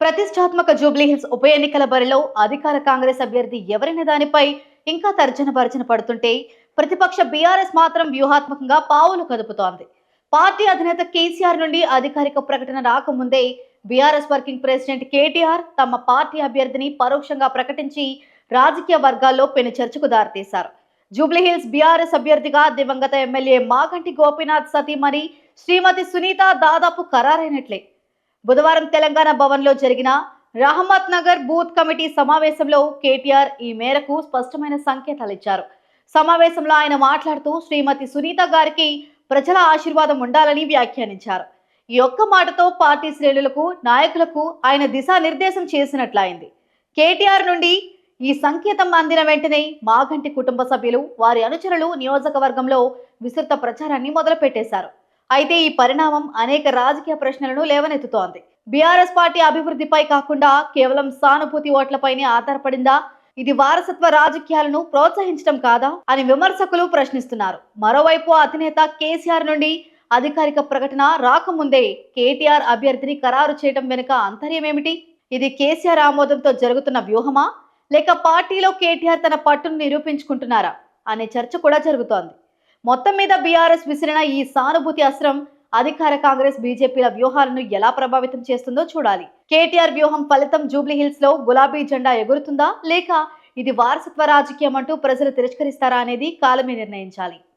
ప్రతిష్టాత్మక జూబ్లీహిల్స్ ఉప ఎన్నికల బరిలో అధికార కాంగ్రెస్ అభ్యర్థి ఎవరైన దానిపై ఇంకా తర్జన భర్జన పడుతుంటే ప్రతిపక్ష బీఆర్ఎస్ మాత్రం వ్యూహాత్మకంగా పావులు కదుపుతోంది. పార్టీ అధినేత కేసీఆర్ నుండి అధికారిక ప్రకటన రాకముందే బీఆర్ఎస్ వర్కింగ్ ప్రెసిడెంట్ కేటీఆర్ తమ పార్టీ అభ్యర్థిని పరోక్షంగా ప్రకటించి రాజకీయ వర్గాల్లో పెను చర్చకు దారితీశారు. జూబ్లీహిల్స్ బీఆర్ఎస్ అభ్యర్థిగా దివంగత ఎమ్మెల్యే మాగంటి గోపీనాథ్ సతీమణి శ్రీమతి సునీత దాదాపు ఖరారైనట్లే. బుధవారం తెలంగాణ భవన్లో జరిగిన రహమత్ నగర్ బూత్ కమిటీ సమావేశంలో కేటీఆర్ ఈ మేరకు స్పష్టమైన సంకేతాలు ఇచ్చారు. సమావేశంలో ఆయన మాట్లాడుతూ శ్రీమతి సునీత గారికి ప్రజల ఆశీర్వాదం ఉండాలని వ్యాఖ్యానించారు. ఈ ఒక్క మాటతో పార్టీ శ్రేణులకు నాయకులకు ఆయన దిశానిర్దేశం చేసినట్లయింది. కేటీఆర్ నుండి ఈ సంకేతం అందిన వెంటనే మాగంటి కుటుంబ సభ్యులు వారి అనుచరులు నియోజకవర్గంలో విస్తృత ప్రచారాన్ని మొదలుపెట్టేశారు. అయితే ఈ పరిణామం అనేక రాజకీయ ప్రశ్నలను లేవనెత్తుతోంది. బీఆర్ఎస్ పార్టీ అభివృద్ధిపై కాకుండా కేవలం సానుభూతి ఓట్లపైనే ఆధారపడిందా? ఇది వారసత్వ రాజకీయాలను ప్రోత్సహించడం కాదా? అని విమర్శకులు ప్రశ్నిస్తున్నారు. మరోవైపు అధినేత కేసీఆర్ నుండి అధికారిక ప్రకటన రాకముందే కేటీఆర్ అభ్యర్థిని ఖరారు చేయడం వెనుక అంతర్యం ఏమిటి ఇది కేసీఆర్ ఆమోదంతో జరుగుతున్న వ్యూహమా? లేక పార్టీలో కేటీఆర్ తన పట్టును నిరూపించుకుంటున్నారా? అనే చర్చ కూడా జరుగుతోంది. మొత్తం మీద బీఆర్ఎస్ విసిరిన ఈ సానుభూతి అస్త్రం అధికార కాంగ్రెస్ బీజేపీల వ్యూహాలను ఎలా ప్రభావితం చేస్తుందో చూడాలి. కేటీఆర్ వ్యూహం ఫలితం జూబ్లీహిల్స్లో గులాబీ జెండా ఎగురుతుందా? లేక ఇది వారసత్వ రాజకీయం అంటూ ప్రజలు తిరస్కరిస్తారా అనేది కాలమే నిర్ణయించాలి.